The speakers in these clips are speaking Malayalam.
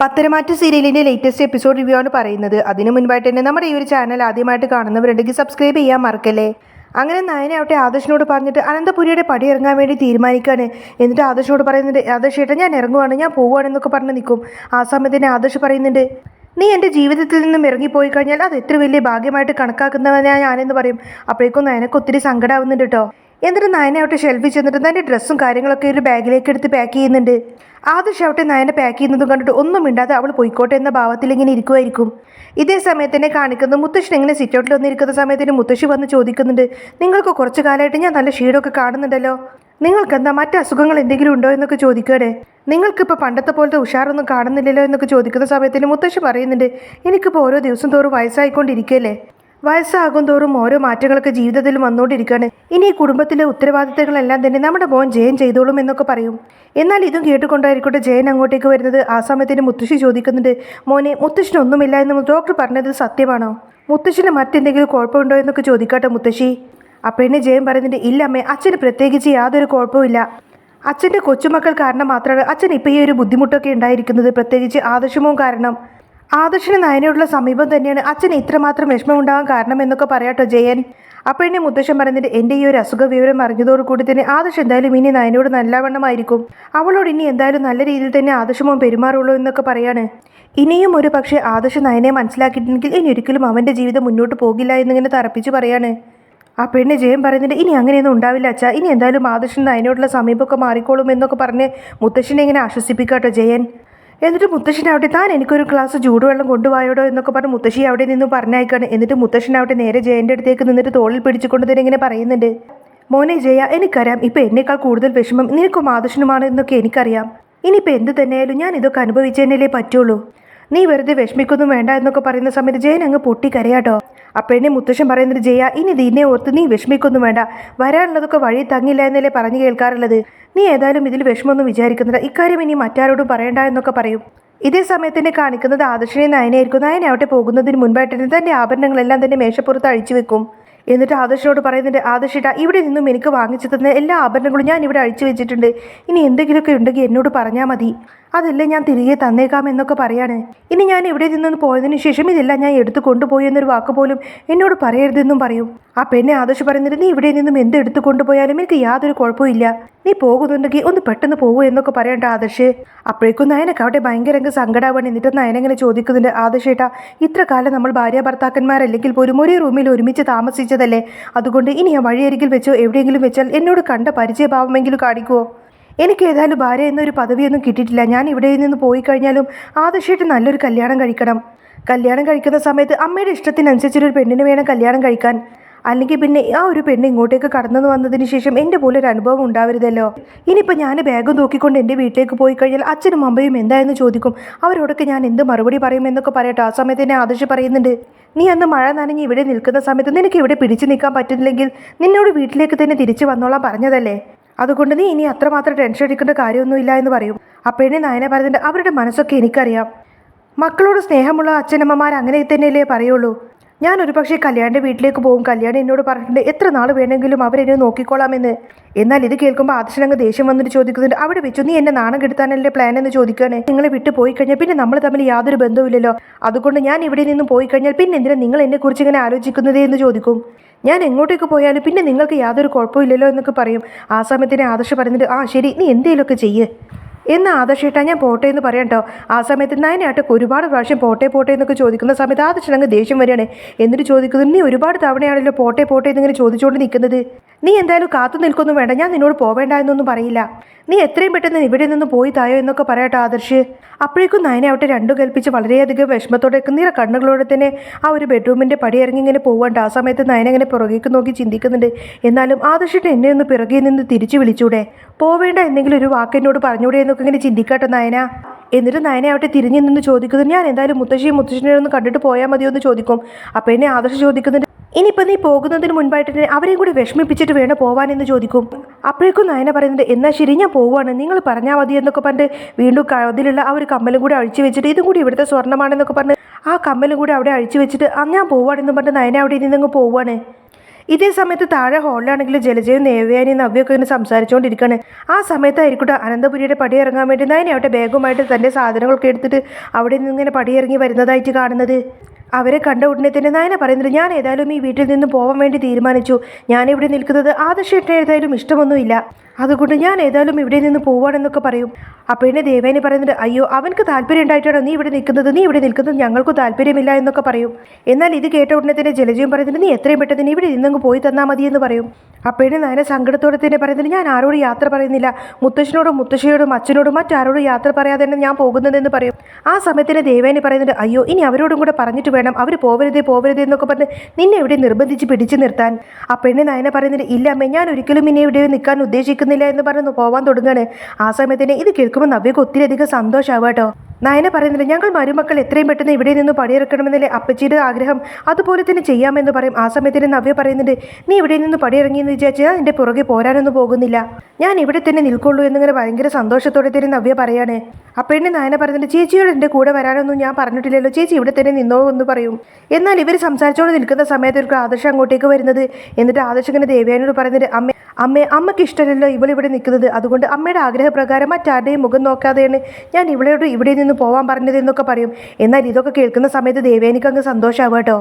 പത്തരമാറ്റ് സീരിയലിന്റെ ലേറ്റസ്റ്റ് എപ്പിസോഡ് റിവ്യൂ ആണ് പറയുന്നത്. അതിനു മുൻപായിട്ട് തന്നെ നമ്മുടെ ഈ ഒരു ചാനൽ ആദ്യമായിട്ട് കാണുന്നവരുണ്ടെങ്കിൽ സബ്സ്ക്രൈബ് ചെയ്യാൻ മറക്കല്ലേ? അങ്ങനെ നയനാവട്ടെ ആദർശിനോട് പറഞ്ഞിട്ട് അനന്തപുരിയുടെ പടി ഇറങ്ങാൻ വേണ്ടി തീരുമാനിക്കുകയാണ് എന്നിട്ട് ആദർശിനോട് പറയുന്നുണ്ട് ആദർശ് ഞാൻ ഇറങ്ങുവാണ് ഞാൻ പോവുകയാണെന്നൊക്കെ പറഞ്ഞ് നിൽക്കും ആ സമയത്ത് തന്നെ ആദർശ് പറയുന്നുണ്ട് നീ എന്റെ ജീവിതത്തിൽ നിന്നും ഇറങ്ങിപ്പോയി കഴിഞ്ഞാൽ അത് എത്ര വലിയ ഭാഗ്യമായിട്ട് കണക്കാക്കുന്നവനാണ് ഞാനെന്ന് പറയും. അപ്പോഴേക്കും നയനക്ക് ഒത്തിരി സങ്കടമാവുന്നുണ്ട് കേട്ടോ എന്നിട്ട് നയനാവട്ടെ ഷെൽഫിൽ ചെന്നിട്ട് തന്റെ ഡ്രസ്സും കാര്യങ്ങളൊക്കെ ഒരു ബാഗിലേക്ക് എടുത്ത് പാക്ക് ചെയ്യുന്നുണ്ട്. ആദർശ് ആവട്ടെ നയനെ പാക്ക് ചെയ്യുന്നതും കണ്ടിട്ട് ഒന്നും മിണ്ടാതെ അവൾ പോയിക്കോട്ടെ എന്ന ഭാവത്തിൽ ഇങ്ങനെ ഇരിക്കുമായിരിക്കും ഇതേ സമയത്ത് തന്നെ കാണിക്കുന്നത് മുത്തശ്ശൻ ഇങ്ങനെ സിറ്റ് ഔട്ടിൽ വന്നിരിക്കുന്ന സമയത്തിന് മുത്തശ്ശി വന്ന് ചോദിക്കുന്നുണ്ട് നിങ്ങൾക്ക് കുറച്ച് കാലമായിട്ട് ഞാൻ നല്ല ക്ഷീണമൊക്കെ കാണുന്നുണ്ടല്ലോ. നിങ്ങൾക്ക് എന്താ മറ്റ് അസുഖങ്ങൾ എന്തെങ്കിലും ഉണ്ടോ എന്നൊക്കെ ചോദിക്കണേ നിങ്ങൾക്കിപ്പോൾ പണ്ടത്തെ പോലത്തെ ഉഷാറൊന്നും കാണുന്നില്ലല്ലോ എന്നൊക്കെ ചോദിക്കുന്ന സമയത്തിന് മുത്തശ്ശി പറയുന്നുണ്ട് എനിക്കിപ്പോൾ ഓരോ ദിവസം തോറും വയസ്സായിക്കൊണ്ടിരിക്കുകയല്ലേ? വയസ്സാകും തോറും ഓരോ മാറ്റങ്ങളൊക്കെ ജീവിതത്തിൽ വന്നുകൊണ്ടിരിക്കുകയാണ്. ഇനി ഈ കുടുംബത്തിലെ ഉത്തരവാദിത്തങ്ങളെല്ലാം തന്നെ നമ്മുടെ മോൻ ജയൻ ചെയ്തോളും എന്നൊക്കെ പറയും. എന്നാൽ ഇതും കേട്ടുകൊണ്ടായിരിക്കട്ടെ ജയൻ അങ്ങോട്ടേക്ക് വരുന്നത്. ആ സമയത്തിന് മുത്തശ്ശി ചോദിക്കുന്നുണ്ട് മോനെ മുത്തശ്ശിനൊന്നുമില്ല എന്ന് ഡോക്ടർ പറഞ്ഞത് സത്യമാണോ? മുത്തശ്ശിന് മറ്റെന്തെങ്കിലും കുഴപ്പമുണ്ടോ എന്നൊക്കെ ചോദിക്കട്ടെ മുത്തശ്ശി. അപ്പോഴേ ജയൻ പറയുന്നുണ്ട് ഇല്ല അമ്മേ അച്ഛന് പ്രത്യേകിച്ച് യാതൊരു കുഴപ്പമില്ല അച്ഛന്റെ കൊച്ചുമക്കൾ കാരണം മാത്രമാണ് അച്ഛൻ ഇപ്പോൾ ഈ ഒരു ബുദ്ധിമുട്ടൊക്കെ ഉണ്ടായിരിക്കുന്നത്. പ്രത്യേകിച്ച് ആദർശമവും കാരണം. ആദർശന് നയനോടുള്ള സമീപം തന്നെയാണ് അച്ഛൻ ഇത്രമാത്രം വിഷമം ഉണ്ടാകാൻ കാരണം എന്നൊക്കെ പറയാട്ടോ ജയൻ. അപ്പോൾ എന്നെ മുത്തശ്ശൻ പറഞ്ഞിട്ട് എന്റെ ഈ ഒരു അസുഖ വിവരം അറിഞ്ഞതോടുകൂടി തന്നെ ആദർശ് എന്തായാലും ഇനി നയനോട് നല്ലവണ്ണമായിരിക്കും. അവളോട് ഇനി എന്തായാലും നല്ല രീതിയിൽ തന്നെ ആദർശമോ പെരുമാറുള്ളൂ എന്നൊക്കെ പറയാണ്. ഇനിയും ഒരു പക്ഷേ ആദർശ് നയനെ മനസ്സിലാക്കിയിട്ടുണ്ടെങ്കിൽ ഇനി ഒരിക്കലും അവന്റെ ജീവിതം മുന്നോട്ട് പോകില്ല എന്നിങ്ങനെ തറപ്പിച്ച് പറയാണ്. ആ പെണ്ണ് ജയം പറയുന്നുണ്ട് ഇനി അങ്ങനെയൊന്നും ഉണ്ടാവില്ല അച്ഛാ. ഇനി എന്തായാലും ആദർശൻ അതിനോടുള്ള സമീപമൊക്കെ മാറിക്കോളും എന്നൊക്കെ പറഞ്ഞ് മുത്തശ്ശനെ ഇങ്ങനെ ആശ്വസിപ്പിക്കാട്ടോ ജയൻ. എന്നിട്ട് മുത്തശ്ശനാവട്ടെ താൻ എനിക്കൊരു ഗ്ലാസ് ചൂടുവെള്ളം കൊണ്ടുപോയോടോ എന്നൊക്കെ പറഞ്ഞ് മുത്തശ്ശി അവിടെ നിന്ന് പറഞ്ഞയക്കാണ്. എന്നിട്ട് മുത്തശ്ശനാവട്ടെ നേരെ ജയന്റെ അടുത്തേക്ക് നിന്നിട്ട് തോളിൽ പിടിച്ചുകൊണ്ട് തന്നെ ഇങ്ങനെ പറയുന്നുണ്ട്. മോനെ ജയ എനിക്കറിയാം ഇപ്പം എന്നേക്കാൾ കൂടുതൽ വിഷമം നിനക്കും ആദർശനുമാണ് എന്നൊക്കെ എനിക്കറിയാം. ഇനിയിപ്പോൾ എന്ത് തന്നെയായാലും ഞാൻ ഇതൊക്കെ അനുഭവിച്ചതിനല്ലേ പറ്റുള്ളൂ. നീ വെറുതെ വിഷമിക്കൊന്നും വേണ്ട എന്നൊക്കെ പറയുന്ന സമയത്ത് ജയൻ അങ്ങ് പൊട്ടിക്കരയാട്ടോ അപ്പോഴേ മുത്തശ്ശൻ പറയുന്നത് ജയ ഇനി നിന്നെ ഓർത്ത് നീ വിഷമിക്കൊന്നും വേണ്ട. വരാനുള്ളതൊക്കെ വഴി തങ്ങില്ല എന്നല്ലേ പറഞ്ഞു കേൾക്കാറുള്ളത്. നീ ഏതായാലും ഇതിൽ വിഷമമൊന്നും വിചാരിക്കുന്നില്ല. ഇക്കാര്യം ഇനി മറ്റാരോടും പറയണ്ട എന്നൊക്കെ പറയും. ഇതേ സമയത്ത് തന്നെ കാണിക്കുന്നത് ആദർശനെ നയനായിരിക്കും അവിടെ പോകുന്നതിന് മുൻപായിട്ട് തന്നെ തന്റെ ആഭരണങ്ങളെല്ലാം തന്നെ മേശപ്പുറത്ത് അഴിച്ചു വെക്കും. എന്നിട്ട് ആദർശനോട് പറയുന്നുണ്ട് ആദർശിട്ട ഇവിടെ നിന്നും എനിക്ക് വാങ്ങിച്ചു തന്ന എല്ലാ ആഭരണങ്ങളും ഞാൻ ഇവിടെ അഴിച്ചു വെച്ചിട്ടുണ്ട്. ഇനി എന്തെങ്കിലുമൊക്കെ ഉണ്ടെങ്കിൽ എന്നോട് പറഞ്ഞാൽ മതി. അതെല്ലാം ഞാൻ തിരികെ തന്നേക്കാം എന്നൊക്കെ പറയാണ്. ഇനി ഞാൻ ഇവിടെ നിന്നും പോയതിനു ശേഷം ഇതെല്ലാം ഞാൻ എടുത്തു കൊണ്ടുപോയി എന്നൊരു വാക്ക് പോലും എന്നോട് പറയരുതെന്നും പറയും. ആ പെണ്ണെ ആദർശ് പറയുന്നത് നീ ഇവിടെ നിന്നും എന്ത് എടുത്തു കൊണ്ടുപോയാലും എനിക്ക് യാതൊരു കുഴപ്പമില്ല നീ പോകുന്നുണ്ടെങ്കിൽ ഒന്ന് പെട്ടെന്ന് പോകൂ എന്നൊക്കെ പറയണ്ട ആദർശ്. അപ്പോഴേക്കും നയനക്ക് അവിടെ ഭയങ്കര അങ്ങ് സങ്കടമാണ് എന്നിട്ട് നയനങ്ങനെ ചോദിക്കുന്നുണ്ട് ആദർശേട്ടാ ഇത്ര കാലം നമ്മൾ ഭാര്യ ഭർത്താക്കന്മാരല്ലെങ്കിൽ പോലും ഒരേ റൂമിൽ ഒരുമിച്ച് താമസിച്ചതല്ലേ? അതുകൊണ്ട് ഇനി ആ വഴിയരികിൽ വെച്ചോ എവിടെയെങ്കിലും വെച്ചാൽ എന്നോട് കണ്ട പരിചയഭാവമെങ്കിലും കാണിക്കുമോ എനിക്ക് ഏതായാലും ഭാര്യ എന്നൊരു പദവിയൊന്നും കിട്ടിയിട്ടില്ല. ഞാൻ ഇവിടെ നിന്ന് പോയി കഴിഞ്ഞാലും ആദർശമായിട്ട് നല്ലൊരു കല്യാണം കഴിക്കണം. കല്യാണം കഴിക്കുന്ന സമയത്ത് അമ്മയുടെ ഇഷ്ടത്തിനനുസരിച്ചൊരു പെണ്ണിന് വേണം കല്യാണം കഴിക്കാൻ. അല്ലെങ്കിൽ പിന്നെ ആ ഒരു പെണ്ണ് ഇങ്ങോട്ടേക്ക് കടന്നു വന്നതിന് ശേഷം എന്റെ പോലെ ഒരു അനുഭവം ഉണ്ടാവരുതല്ലോ. ഇനിയിപ്പോൾ ഞാൻ ബാഗ് നോക്കിക്കൊണ്ട് എന്റെ വീട്ടിലേക്ക് പോയി കഴിഞ്ഞാൽ അച്ഛനും അമ്മയും എന്തായെന്ന് ചോദിക്കും. അവരോടൊക്കെ ഞാൻ എന്ത് മറുപടി പറയുമെന്നൊക്കെ പറയട്ടെ. ആ സമയത്ത് എന്നെ ആദർശ് പറയുന്നുണ്ട് നീ അന്ന് മഴ നനഞ്ഞ് ഇവിടെ നിൽക്കുന്ന സമയത്ത് നിനക്ക് ഇവിടെ പിടിച്ചു നിൽക്കാൻ പറ്റുന്നില്ലെങ്കിൽ നിന്നോട് വീട്ടിലേക്ക് തന്നെ തിരിച്ചു വന്നോളാൻ പറഞ്ഞതല്ലേ? അതുകൊണ്ട് നീ ഇനി അത്രമാത്രം ടെൻഷൻ അടിക്കേണ്ട കാര്യമൊന്നുമില്ല എന്ന് പറയും. അപ്പോഴേ നയന പറയുന്നുണ്ട് അവരുടെ മനസ്സൊക്കെ എനിക്കറിയാം. മക്കളോട് സ്നേഹമുള്ള അച്ഛനമ്മമാർ അങ്ങനെ തന്നെയല്ലേ പറയുള്ളൂ. ഞാൻ ഒരു പക്ഷേ കല്യാണിന്റെ വീട്ടിലേക്ക് പോകും. കല്യാണി എന്നോട് പറഞ്ഞിട്ടുണ്ട് എത്ര നാൾ വേണമെങ്കിലും അവരെന്നെ നോക്കിക്കോളാമെന്ന്. എന്നാൽ ഇത് കേൾക്കുമ്പോൾ ആദർശനങ്ങ് ദേഷ്യം വന്നിട്ട് ചോദിക്കുന്നുണ്ട് അവിടെ വെച്ചു നീ എന്നെ നാണം കെടുത്താനല്ലേ പ്ലാൻ എന്ന് ചോദിക്കുകയാണ്? നിങ്ങളെ വിട്ടു പോയി കഴിഞ്ഞാൽ പിന്നെ നമ്മൾ തമ്മിൽ യാതൊരു ബന്ധവുമില്ലല്ലോ. അതുകൊണ്ട് ഞാൻ ഇവിടെ നിന്നും പോയി കഴിഞ്ഞാൽ പിന്നെ എന്തിനാ നിങ്ങൾ എന്നെക്കുറിച്ച് ഇങ്ങനെ ആലോചിക്കുന്നതേ എന്ന് ചോദിക്കും. ഞാൻ എങ്ങോട്ടേക്ക് പോയാലും പിന്നെ നിങ്ങൾക്ക് യാതൊരു കുഴപ്പമില്ലല്ലോ എന്നൊക്കെ പറയും. ആ സമയത്തിന് ആദർശ പറഞ്ഞിട്ട് ആ ശരി നീ എന്തെങ്കിലുമൊക്കെ ചെയ്യ്. എന്ന് ആദർശേട്ടാ ഞാൻ പോട്ടെ എന്ന് പറയാം കേട്ടോ. ആ സമയത്ത് നയനാട്ടൊക്കെ ഒരുപാട് പ്രാവശ്യം പോട്ടെ പോട്ടെ എന്നൊക്കെ ചോദിക്കുന്ന സമയത്ത് ആദർശൻ അങ്ങ് ദേഷ്യം വരികയാണ്. എന്നിട്ട് ചോദിക്കുന്നത് നീ ഒരുപാട് തവണയാണല്ലോ പോട്ടെ പോട്ടെ എന്നിങ്ങനെ ചോദിച്ചുകൊണ്ട് നിൽക്കുന്നത്? നീ എന്തായാലും കാത്തു നിൽക്കൊന്നും വേണ്ട ഞാൻ നിന്നോട് പോവേണ്ട എന്നൊന്നും പറയില്ല. നീ എത്രയും പെട്ടെന്ന് ഇവിടെ നിന്ന് പോയി തായോ എന്നൊക്കെ പറയട്ടോ ആദർശ്. അപ്പോഴേക്കും നയനാവട്ടെ രണ്ടു കൽപ്പിച്ച് വളരെയധികം വിഷമത്തോടെ നീറ കണ്ണുകളോടെ തന്നെ ആ ഒരു ബെഡ്റൂമിന്റെ പടി ഇറങ്ങി ഇങ്ങനെ പോകേണ്ട ആ സമയത്ത് നയനങ്ങനെ പുറകേക്ക് നോക്കി ചിന്തിക്കുന്നുണ്ട്. എന്നാലും ആദർശിട്ട് എന്നെ ഒന്ന് പിറകിൽ നിന്ന് തിരിച്ചു വിളിച്ചൂടെ? പോവേണ്ട എന്തെങ്കിലും ഒരു വാക്ക് എന്നോട് പറഞ്ഞൂടെ എന്നൊക്കെ ഇങ്ങനെ ചിന്തിക്കട്ടെ നയന. എന്നിട്ട് നയനയാവട്ടെ തിരിഞ്ഞു നിന്ന് ചോദിക്കുന്നത് ഞാൻ എന്തായാലും മുത്തശ്ശിയും മുത്തശ്ശിനെ ഒന്ന് കണ്ടിട്ട് പോയാൽ മതിയോ? എന്ന് ചോദിക്കും. അപ്പോൾ എന്നെ ആദർശ് ചോദിക്കുന്നുണ്ട് ഇനിയിപ്പോൾ നീ പോകുന്നതിന് മുൻപായിട്ട് തന്നെ അവരെയും കൂടി വിഷമിപ്പിച്ചിട്ട് വേണം പോവാനെന്ന് ചോദിക്കും. അപ്പോഴേക്കും നയന പറയുന്നത് എന്നാൽ ശരി ഞാൻ പോവുകയാണ്. നിങ്ങൾ പറഞ്ഞാൽ മതി എന്നൊക്കെ പറഞ്ഞ് വീണ്ടും അതിലുള്ള ആ ഒരു കമ്മലും കൂടി അഴിച്ചു വെച്ചിട്ട് ഇതും കൂടി ഇവിടുത്തെ സ്വർണമാണെന്നൊക്കെ പറഞ്ഞ് ആ കമ്മലും കൂടി അവിടെ അഴിച്ചു വെച്ചിട്ട് ആ ഞാൻ പോവുകയാണെന്ന് പറഞ്ഞ് നയന അവിടെ നിന്നങ്ങ് പോവുകയാണ്. ഇതേ സമയത്ത് താഴെ ഹോളിലാണെങ്കിൽ ജലജയും നേവ്യാനി നവ്യൊക്കെ ഇങ്ങനെ സംസാരിച്ചുകൊണ്ടിരിക്കുകയാണ് ആ സമയത്തായിരിക്കട്ടെ അനന്തപുരിയുടെ പടി ഇറങ്ങാൻ വേണ്ടി അവിടെ ബാഗുമായിട്ട് തന്റെ സാധനങ്ങളൊക്കെ എടുത്തിട്ട് അവിടെ നിന്ന് ഇങ്ങനെ പടിയിറങ്ങി വരുന്നതായിട്ട് കാണുന്നത്. അവരെ കണ്ട ഉടനെ തന്നെ നയന പറയുന്നത് ഞാൻ ഏതായാലും ഈ വീട്ടിൽ നിന്ന് പോകാൻ വേണ്ടി തീരുമാനിച്ചു. ഞാനിവിടെ നിൽക്കുന്നത് ആദർശേട്ടന് ഏതായാലും ഇഷ്ടമൊന്നുമില്ല. അതുകൊണ്ട് ഞാൻ ഏതായാലും ഇവിടെ നിന്ന് പോവാണെന്നൊക്കെ പറയും. അപ്പോഴേ ദേവേനി പറയുന്നത് അയ്യോ അവനക്ക് താല്പര്യം ഉണ്ടായിട്ടാണോ നീ ഇവിടെ നിൽക്കുന്നത്? നീ ഇവിടെ നിൽക്കുന്നത് ഞങ്ങൾക്ക് താല്പര്യമില്ല എന്നൊക്കെ പറയും. എന്നാൽ ഇത് കേട്ട ഉടനെ തന്നെ ജലജയും പറയുന്നത് നീ എത്രയും പെട്ടെന്ന് ഇവിടെ നിന്നങ്ങ് പോയി തന്നാൽ മതി എന്ന് പറയും. അപ്പോഴേ നായന സങ്കടത്തോടെ തന്നെ പറയുന്നത് ഞാൻ ആരോടും യാത്ര പറയുന്നില്ല. മുത്തശ്ശനോടും മുത്തശ്ശിയോടും അച്ഛനോടും മറ്റാരോടും യാത്ര പറയാതെ തന്നെ ഞാൻ പോകുന്നതെന്ന് പറയും. ആ സമയത്തിന് ദേവേനി പറയുന്നത് അയ്യോ ഇനി അവരോടും കൂടെ പറഞ്ഞിട്ട് വേണം. അവർ പോവരുതേ പോവരുതേ എന്നൊക്കെ പറഞ്ഞ് നിന്നെ ഇവിടെ നിർബന്ധിച്ച് പിടിച്ചു നിർത്താൻ. അപ്പോഴേ നായന പറയുന്നുണ്ട് ഇല്ല അമ്മേ ഞാൻ ഒരിക്കലും ഇനി ഇവിടെ നിൽക്കാൻ ഉദ്ദേശിക്കുന്നില്ല എന്ന് പറഞ്ഞു പോവാൻ തുടങ്ങുകയാണ് ആ സമയത്തിന് ഇത് കേൾക്കുമ്പോൾ നവ്യക്ക് ഒത്തിരിയധികം സന്തോഷമാവും കേട്ടോ നയന പറയുന്നില്ല ഞങ്ങൾ മരുമക്കൾ എത്രയും പെട്ടെന്ന് ഇവിടെ നിന്ന് പടിയിറക്കണമെന്നല്ലേ? അപ്പച്ചിയുടെ ആഗ്രഹം അതുപോലെ തന്നെ ചെയ്യാമെന്ന് പറയും. ആ സമയത്തിന് നവ്യ പറയുന്നുണ്ട് നീ ഇവിടെ നിന്ന് പടിയിറങ്ങിയെന്ന് വിചാരിച്ച് ഞാൻ നിന്റെ പുറകെ പോരാനൊന്നും പോകുന്നില്ല. ഞാൻ ഇവിടെ തന്നെ നിൽക്കുള്ളൂ എന്നിങ്ങനെ ഭയങ്കര സന്തോഷത്തോടെ തന്നെ നവ്യ പറയാണ്. അപ്പോഴേ നയന പറയുന്നുണ്ട് ചേച്ചിയോട് എന്റെ കൂടെ വരാനൊന്നും ഞാൻ പറഞ്ഞിട്ടില്ലല്ലോ. ചേച്ചി ഇവിടെ തന്നെ നിന്നോ എന്ന് പറയും. എന്നാൽ ഇവർ സംസാരിച്ചുകൊണ്ട് നിൽക്കുന്ന സമയത്ത് ഒരു ആദർശം അങ്ങോട്ടേക്ക് വരുന്നത്. എന്നിട്ട് ആദർശം ഇങ്ങനെ ദേവ്യാനോട് പറയുന്നത് അമ്മ അമ്മേ അമ്മയ്ക്ക് ഇഷ്ടമല്ലല്ലോ ഇവളിവിടെ നിൽക്കുന്നത്. അതുകൊണ്ട് അമ്മയുടെ ആഗ്രഹപ്രകാരം മറ്റാരുടെയും മുഖം നോക്കാതെയാണ് ഞാൻ ഇവളോട് ഇവിടെ നിന്ന് പോവാൻ പറഞ്ഞത് എന്നൊക്കെ പറയും. എന്നാൽ ഇതൊക്കെ കേൾക്കുന്ന സമയത്ത് ദേവേനിക്ക് അങ്ങ് സന്തോഷമാവും കേട്ടോ.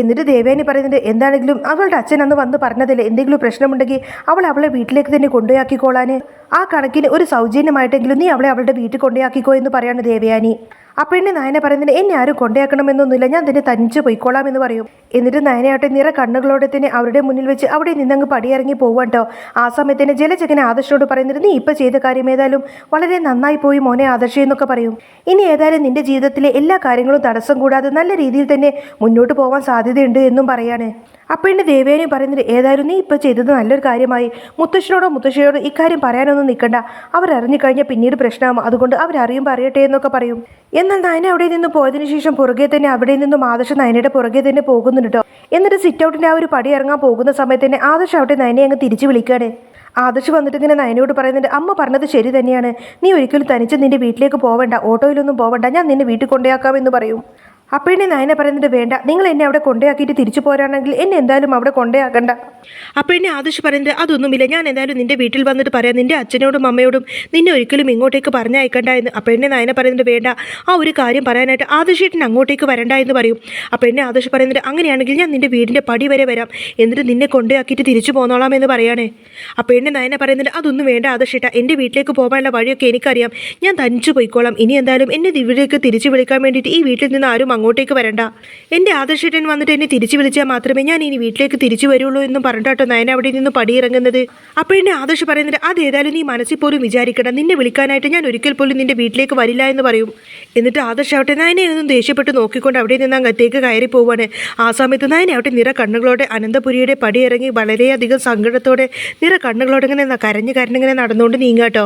എന്നിട്ട് ദേവേനി പറയുന്നത് എന്താണെങ്കിലും അവളുടെ അച്ഛൻ അന്ന് വന്ന് പറഞ്ഞതല്ലേ? എന്തെങ്കിലും പ്രശ്നമുണ്ടെങ്കിൽ അവൾ അവളെ വീട്ടിലേക്ക് തന്നെ കൊണ്ടുപോയാക്കിക്കോളാൻ ആ കണക്കിന് ഒരു സൗജന്യമായിട്ടെങ്കിലും നീ അവളെ അവളുടെ വീട്ടിൽ കൊണ്ടുപോയാക്കിക്കോ എന്ന് പറയാണ് ദേവയാനി. അപ്പോഴേ നയന പറയുന്നത് എന്നെ ആരും കൊണ്ടയാക്കണമെന്നൊന്നുമില്ല. ഞാൻ തന്നെ തനിച്ച് പോയിക്കോളാം എന്ന് പറയും. എന്നിട്ട് നയനയാട്ടെ നിറ കണ്ണുകളോടെ തന്നെ അവരുടെ മുന്നിൽ വെച്ച് അവിടെ നിന്നങ്ങ് പടിയിറങ്ങി പോവാട്ടോ ആ സമയത്ത് തന്നെ ജലചകനെ ആദർശനോട് പറയുന്നത് നീ ഇപ്പം ചെയ്ത കാര്യം ഏതായാലും വളരെ നന്നായി പോയി മോനെ ആദർശ എന്നൊക്കെ പറയും. ഇനി ഏതായാലും നിന്റെ ജീവിതത്തിലെ എല്ലാ കാര്യങ്ങളും തടസ്സം കൂടാതെ നല്ല രീതിയിൽ തന്നെ മുന്നോട്ട് പോകാൻ സാധ്യതയുണ്ട് എന്നും പറയാണ്. അപ്പോഴേ ദേവേനെ പറയുന്നത് ഏതായാലും നീ ഇപ്പോൾ ചെയ്തത് നല്ലൊരു കാര്യമായി. മുത്തശ്ശനോടോ മുത്തശ്ശിയോടോ ഇക്കാര്യം പറയാനൊന്നും നിൽക്കണ്ട അവർ അറിഞ്ഞു കഴിഞ്ഞാൽ പിന്നീട് പ്രശ്നമാകും അതുകൊണ്ട് അവരറിയുമ്പോൾ പറയട്ടെ എന്നൊക്കെ പറയും. എന്നാൽ നയന അവിടെ നിന്ന് പോയതിനു ശേഷം പുറകെ തന്നെ അവിടെ നിന്നും ആദർശ നയനയുടെ പുറകെ തന്നെ പോകുന്നുണ്ട് കേട്ടോ എന്നിട്ട് സിറ്റ് ഔട്ടിന്റെ ആ ഒരു പടി ഇറങ്ങാൻ പോകുന്ന സമയത്ത് തന്നെ ആദർശ് അവിടെ നയനെ അങ്ങ് തിരിച്ചു വിളിക്കുകയാണ്. ആദർശ് വന്നിട്ട് ഇങ്ങനെ നയനോട് പറയുന്നുണ്ട് അമ്മ പറഞ്ഞത് ശരി തന്നെയാണ്. നീ ഒരിക്കലും തനിച്ച് നിന്റെ വീട്ടിലേക്ക് പോവേണ്ട ഓട്ടോയിലൊന്നും പോവേണ്ട. ഞാൻ നിന്നെ വീട്ടിൽ കൊണ്ടുപോയാക്കാം എന്ന് പറയും. അപ്പോഴേ നയന പറയുന്നത് വേണ്ട നിങ്ങൾ എന്നെ അവിടെ കൊണ്ടുപോയാക്കിയിട്ട് തിരിച്ചു പോരാണെങ്കിൽ എന്നെ എന്തായാലും അവിടെ കൊണ്ടുപോയാക്കണ്ട അപ്പോഴേ ആദർശ് പറയുന്നത് അതൊന്നുമില്ല ഞാൻ എന്തായാലും നിന്റെ വീട്ടിൽ വന്നിട്ട് പറയാം നിന്റെ അച്ഛനോടും അമ്മയോടും നിന്നെ ഒരിക്കലും ഇങ്ങോട്ടേക്ക് പറഞ്ഞയക്കണ്ട എന്ന്. അപ്പോഴേ നയന പറയുന്നത് വേണ്ട ആ ഒരു കാര്യം പറയാനായിട്ട് ആദർശേട്ടൻ അങ്ങോട്ടേക്ക് വരണ്ട എന്ന് പറയും. അപ്പോഴേ ആദർശ് പറയുന്നത് അങ്ങനെയാണെങ്കിൽ ഞാൻ നിന്റെ വീടിന്റെ പടി വരെ വരാം എന്നിട്ട് നിന്നെ കൊണ്ടുപോയാക്കിയിട്ട് തിരിച്ചു പോന്നോളാം എന്ന് പറയണേ. അപ്പോഴേ നയന പറയുന്നത് അതൊന്നും വേണ്ട ആദർശേട്ട എന്റെ വീട്ടിലേക്ക് പോകാനുള്ള വഴിയൊക്കെ എനിക്കറിയാം ഞാൻ തനിച്ചു പോയിക്കോളാം ഇനി എന്തായാലും എന്നെ ഇവിടേക്ക് തിരിച്ചു വിളിക്കാൻ വേണ്ടിയിട്ട് ഈ വീട്ടിൽ നിന്ന് ആരും അങ്ങോട്ടേക്ക് വരണ്ട. എന്റെ ആദർശേട്ടൻ വന്നിട്ട് എന്നെ തിരിച്ചു വിളിച്ചാൽ മാത്രമേ ഞാൻ ഇനി വീട്ടിലേക്ക് തിരിച്ചു വരുള്ളൂ എന്നും പറഞ്ഞിട്ടോ നയന അവിടെ നിന്ന് പടിയിറങ്ങുന്നത്. എന്നെ ആദർശ് പറയുന്നത് അതേതായാലും നീ മനസ്സിൽ പോലും വിചാരിക്കണം നിന്നെ വിളിക്കാനായിട്ട് ഞാൻ ഒരിക്കൽ പോലും നിന്റെ വീട്ടിലേക്ക് വരില്ല എന്ന് പറയും. എന്നിട്ട് ആദർശ് ആവട്ടെ നയനെ ഒന്നും ദേഷ്യപ്പെട്ട് നോക്കിക്കൊണ്ട് അവിടെ നിന്ന് അങ്ങത്തേക്ക് കയറി പോവാണ്. ആ സമയത്ത് നയനെ ആവട്ടെ നിറ കണ്ണുകളോടെ അനന്തപുരിയുടെ പടിയിറങ്ങി വളരെയധികം സങ്കടത്തോടെ നിറ കണ്ണുകളോടെ ഇങ്ങനെ കരഞ്ഞു കരഞ്ഞ് കരഞ്ഞിങ്ങനെ നടന്നുകൊണ്ട് നീങ്ങാട്ടോ.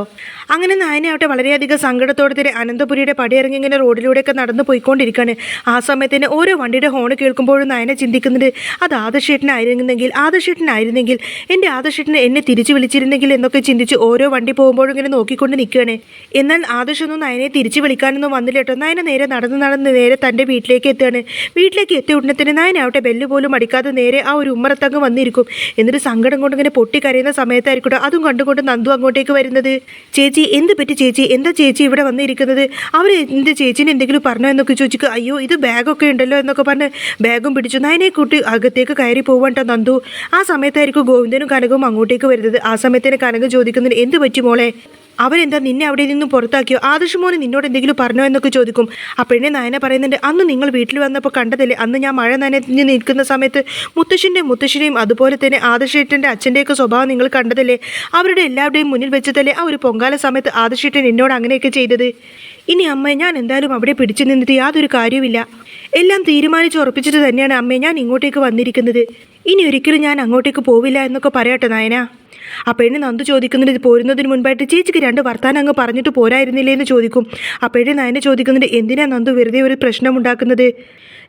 അങ്ങനെ നയനാവട്ടെ വളരെയധികം സങ്കടത്തോടെ തന്നെ അനന്തപുരിയുടെ പടിയിറങ്ങി ഇങ്ങനെ റോഡിലൂടെയൊക്കെ നടന്നു പോയിക്കൊണ്ടിരിക്കുകയാണ് ആ സമയത്ത് തന്നെ ഓരോ വണ്ടിയുടെ ഹോൺ കേൾക്കുമ്പോഴും നയന ചിന്തിക്കുന്നുണ്ട് അത് ആദർശേട്ടനായിരുന്നെങ്കിൽ ആദർശേട്ടനായിരുന്നെങ്കിൽ എന്റെ ആദർശേട്ടനെ എന്നെ തിരിച്ചു വിളിച്ചിരുന്നെങ്കിൽ എന്നൊക്കെ ചിന്തിച്ച് ഓരോ വണ്ടി പോകുമ്പോഴും ഇങ്ങനെ നോക്കിക്കൊണ്ട് നിൽക്കുകയാണ്. എന്നാൽ ആദർശൊന്നും നയനെ തിരിച്ചു വിളിക്കാനൊന്നും വന്നില്ല കേട്ടോ. നയന നേരെ നടന്ന് നടന്ന് നേരെ തന്റെ വീട്ടിലേക്ക് എത്തുകയാണ്. വീട്ടിലേക്ക് എത്തി ഉടനെ തന്നെ നയനാവട്ടെ ബെല്ല് പോലും അടിക്കാതെ നേരെ ആ ഒരു ഉമ്മറത്തങ്ങ് വന്നിരിക്കും. എന്നിട്ട് സങ്കടം കൊണ്ട് ഇങ്ങനെ പൊട്ടിക്കരയുന്ന സമയത്തായിരിക്കട്ടോ അതും കണ്ടുകൊണ്ട് നന്ദു അങ്ങോട്ടേക്ക് വരുന്നത്. ചേച്ചി എന്ത് പറ്റി ചേച്ചി? എന്താ ചേച്ചി ഇവിടെ വന്നിരിക്കുന്നത്? അവർ എന്റെ ചേച്ചീനെ എന്തെങ്കിലും പറഞ്ഞോ എന്നൊക്കെ ചോദിച്ചു അയ്യോ ഇത് ബാഗൊക്കെ ഉണ്ടല്ലോ എന്നൊക്കെ പറഞ്ഞ് ബാഗും പിടിച്ചു. നയനെ കൂട്ടി അകത്തേക്ക് കയറി പോവണ്ട നന്ദു. ആ സമയത്തായിരിക്കും ഗോവിന്ദനും കനകവും അങ്ങോട്ടേക്ക് വരുന്നത്. ആ സമയത്തിന് കനകം ചോദിക്കുന്നതിന് എന്ത് പറ്റി മോളെ? അവരെന്താ നിന്നെ അവിടെ നിന്ന് പുറത്താക്കിയോ? ആദർശ് മോനെ നിന്നോട് എന്തെങ്കിലും പറഞ്ഞോ എന്നൊക്കെ ചോദിക്കും. അപ്പോഴേ നയന പറയുന്നുണ്ട് അന്ന് നിങ്ങൾ വീട്ടിൽ വന്നപ്പോൾ കണ്ടതല്ലേ? അന്ന് ഞാൻ മഴ നനഞ്ഞ് നിൽക്കുന്ന സമയത്ത് മുത്തശ്ശന്റെ മുത്തശ്ശിനെയും അതുപോലെ തന്നെ ആദർശേട്ടന്റെ അച്ഛന്റെയൊക്കെ സ്വഭാവം നിങ്ങൾ കണ്ടതല്ലേ? അവരുടെ എല്ലാവരുടെയും മുന്നിൽ വെച്ചതല്ലേ ആ ഒരു പൊങ്കാല സമയത്ത് ആദർശേട്ടൻ എന്നോട് അങ്ങനെയൊക്കെ ചെയ്തത്? ഇനി അമ്മ ഞാൻ എന്തായാലും അവിടെ പിടിച്ചു നിന്നിട്ട് യാതൊരു കാര്യവുമില്ല. എല്ലാം തീരുമാനിച്ച് ഉറപ്പിച്ചിട്ട് തന്നെയാണ് അമ്മേ ഞാൻ ഇങ്ങോട്ടേക്ക് വന്നിരിക്കുന്നത്. ഇനി ഒരിക്കലും ഞാൻ അങ്ങോട്ടേക്ക് പോവില്ല എന്നൊക്കെ പറയട്ടെ നായന. ആ പെണ്ണ് നന്ദു ചോദിക്കുന്നുണ്ട് പോരുന്നതിന് മുൻപായിട്ട് ചേച്ചിക്ക് രണ്ട് വർത്താനം അങ്ങ് പറഞ്ഞിട്ട് പോരായിരുന്നില്ലേ എന്ന് ചോദിക്കും. അപ്പോഴേ നയന ചോദിക്കുന്നുണ്ട് എന്തിനാ നന്ദു വെറുതെ ഒരു പ്രശ്നം ഉണ്ടാക്കുന്നത്?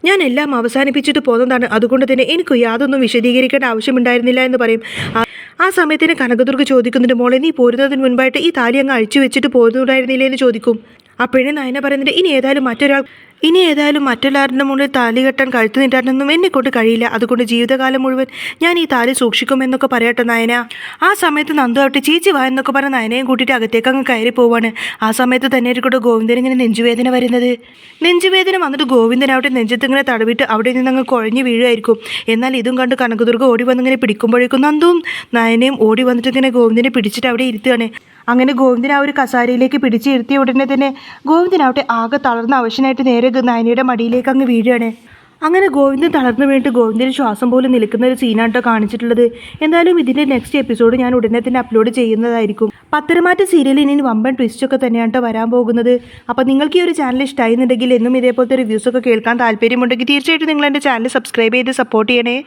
ഞാൻ എല്ലാം അവസാനിപ്പിച്ചിട്ട് പോകുന്നതാണ് അതുകൊണ്ട് തന്നെ എനിക്ക് യാതൊന്നും വിശദീകരിക്കേണ്ട ആവശ്യമുണ്ടായിരുന്നില്ല എന്ന് പറയും. ആ- ആ സമയത്തിന് കനകദുർഗ് ചോദിക്കുന്നുണ്ട് മോളെ നീ പോരുന്നതിന് മുൻപായിട്ട് ഈ താലി അങ്ങ് അഴിച്ചു വെച്ചിട്ട് പോകുന്നുണ്ടായിരുന്നില്ലേ എന്ന് ചോദിക്കും. അപ്പോഴേ നയന പറയുന്നുണ്ട് ഇനി ഏതായാലും മറ്റൊരാൾ ഇനി ഏതായാലും മറ്റൊരാളുടെ മുന്നിൽ താലി കെട്ടാൻ കഴുത്ത് നീട്ടാനൊന്നും എന്നെ കൊണ്ട് കഴിയില്ല. അതുകൊണ്ട് ജീവിതകാലം മുഴുവൻ ഞാൻ ഈ താലി സൂക്ഷിക്കുമെന്നൊക്കെ പറയട്ടെ നയന. ആ സമയത്ത് നന്ദുവായിട്ട് ചേച്ചി വാ എന്നൊക്കെ പറഞ്ഞ നയനയും കൂട്ടിയിട്ട് അകത്തേക്ക് അങ്ങ് കയറി പോവാണ്. ആ സമയത്ത് തന്നെ ആയിരിക്കട്ടെ ഗോവിന്ദൻ ഇങ്ങനെ നെഞ്ചുവേദന വരുന്നത്. നെഞ്ചുവേദന വന്നിട്ട് ഗോവിന്ദൻ അവിടെ നെഞ്ചത്ത് ഇങ്ങനെ തടവിട്ട് അവിടെ നിന്ന് അങ്ങ് കുഴഞ്ഞു വീഴുമായിരിക്കും. എന്നാൽ ഇതും കണ്ട് കനകദുർഗ ഓടി വന്നിങ്ങനെ പിടിക്കുമ്പോഴേക്കും നന്ദുവും നയനയും ഓടി വന്നിട്ട് ഇങ്ങനെ ഗോവിന്ദനെ പിടിച്ചിട്ട് അവിടെ ഇരുത്തുകയാണ്. അങ്ങനെ ഗോവിന്ദൻ ആ ഒരു കസാരയിലേക്ക് പിടിച്ചിരുത്തിയ ഉടനെ തന്നെ ഗോവിന്ദനാവട്ടെ ആകെ തളർന്ന അവശനായിട്ട് നേരെ നായനയുടെ മടിയിലേക്ക് അങ്ങ് വീഴുകയാണ്. അങ്ങനെ ഗോവിന്ദൻ തളർന്നു വീണിട്ട് ഗോവിന്ദന് ശ്വാസം പോലും നിൽക്കുന്ന ഒരു സീനാട്ടോ കാണിച്ചിട്ടുള്ളത്. എന്തായാലും ഇതിന്റെ നെക്സ്റ്റ് എപ്പിസോഡ് ഞാൻ ഉടനെ തന്നെ അപ്ലോഡ് ചെയ്യുന്നതായിരിക്കും. പത്തരമാറ്റ സീരിയലിൽ ഇനി വമ്പൻ ട്വിസ്റ്റ് ഒക്കെ തന്നെയാണ് വരാൻ പോകുന്നത്. അപ്പോൾ നിങ്ങൾക്ക് ഈ ഒരു ചാനൽ ഇഷ്ടമായിരുന്നുണ്ടെങ്കിൽ എന്നും ഇതേപോലത്തെ റിവ്യൂസ് ഒക്കെ കേൾക്കാൻ താല്പര്യമുണ്ടെങ്കിൽ തീർച്ചയായിട്ടും നിങ്ങൾ എന്റെ ചാനൽ സബ്സ്ക്രൈബ് ചെയ്ത് സപ്പോർട്ട് ചെയ്യണേ.